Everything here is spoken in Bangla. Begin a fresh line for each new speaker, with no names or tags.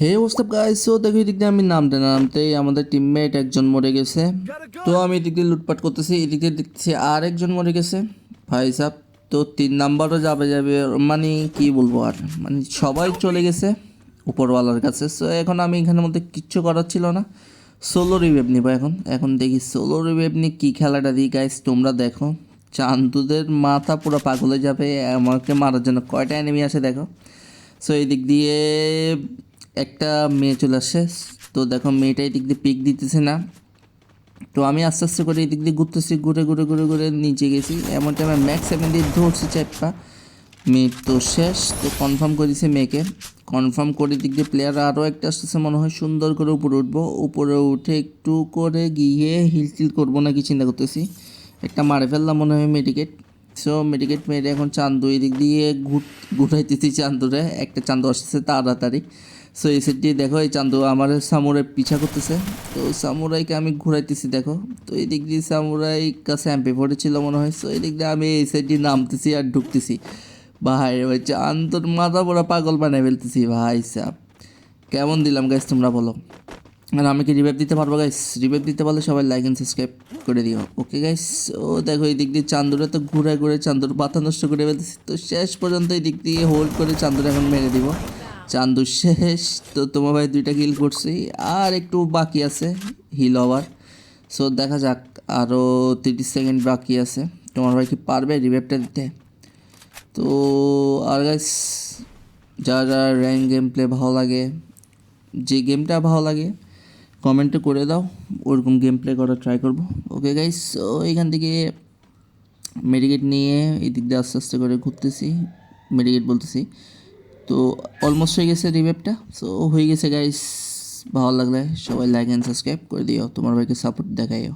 হে হোয়াটসঅ্যাপ গাইস সো দেখো, এদিক দিয়ে আমি নামতে নামতেই আমাদের টিমমেট একজন মরে গেছে। তো আমি এদিক দিয়ে লুটপাট করতেছি, এদিক দিয়ে দেখতেছি আর একজন মরে গেছে। ভাই সাহ তো তিন নাম্বারও যাবে যাবে মানে কি বলব আর মানে সবাই চলে গেছে উপরওয়ালার কাছে। সো এখন আমি এখানের মধ্যে কিচ্ছু করার ছিল না। সোলো রিভেভ নিবো এখন। এখন দেখি সোলো রিভেভ নিয়ে কী খেলাটা দিই গাইস তোমরা দেখো। চান্দুদের মাথা পুরো পাগল যাবে, আমাকে মারার জন্য কয়টা এনিমি আসে দেখো। সো এই দিক দিয়ে একটা মেয়ে চলে আসছে তো দেখো মেয়েটা এই দিক দিয়ে পিক দিতেছে না। তো আমি আস্তে আস্তে করে এই দিক দিয়ে ঘুরতেছি, ঘুরে ঘুরে ঘুরে ঘুরে নিচে গেছি। এমন টাইমে ম্যাক্স সেভেন দিয়ে ধরছি চাপটা মেয়ে তো শেষ, তো কনফার্ম করেছি মেয়েকে। কনফার্ম করে দিক দিয়ে প্লেয়ার আরও একটা আসতেছে, মনে হয় সুন্দর করে উপরে উঠবো। উপরে উঠে একটু করে গিয়ে হিল টিল করব নাকি চিন্তা করতেছি। একটা মারে ফেললাম মনে হয় মেডিকেট। সো মেডিকেট মেরে এখন চান্দু এই দিক দিয়ে ঘুট ঘুরাইতেছি চান্দুরে। একটা চান্দু আসতেছে তাড়াতাড়ি। সো এই দিয়ে দেখো, এই চান্দু আমার সামুরাই পিছা করতেছে। তো সামুরাইকে আমি ঘুরাইতেছি, দেখো। তো এই দিক দিয়ে সামুরাই কাছে এমপি ফোর্টি ছিল মনে হয়। সো এই দিক দিয়ে আমি এই দিয়ে নামতেছি আর ঢুকতেছি। ভাই ভাই চান্দুর মাথা পুরো পাগল বানাই ফেলতেছি, ভাই সাহ কেমন দিলাম গাইস তোমরা বলো। আর আমি কি রিভাইভ দিতে পারব গাইস রিভাইভ দিতে পারলে সবাই লাইক অ্যান্ড সাবস্ক্রাইব করে দিও। ওকে গাইস ও দেখো, এই দিক দিয়ে চান্দুরে তো ঘুরে ঘুরে চান্দুর পাতা নষ্ট করে ফেলতেছি। তো শেষ পর্যন্ত এই দিক দিয়ে হোল্ড করে চান্দুর এখন মেরে দিব। চান্দু শেষ। তো তোমার ভাই দুইটা কিল করছি। আর একটু বাকি আছে হিল হওয়ার। সো দেখা যাক আরও তিরিশ সেকেন্ড বাকি আছে। তোমার ভাই কি পারবে রিভাইভটা দিতে? তো, আর গাইস যারা যারা র্যাঙ্ক গেম প্লে ভালো লাগে, যে গেমটা ভালো লাগে কমেন্টে করে দাও। ওরকম গেম প্লে করার ট্রাই করব। ওকে গাইস তো এখান থেকে মেডিকেট নিয়ে এই দিক দিয়ে আস্তে আস্তে করে ঘুরতেছি। মেডিকেট বলতেছি। তো অলমোস্ট হয়ে গেছে রিভেপটা সো হয়ে গেছে গাইস ভালো লাগলে সবাই লাইক অ্যান্ড সাবস্ক্রাইব করে দিও। তোমার ভাইকে সাপোর্ট দেখাইও।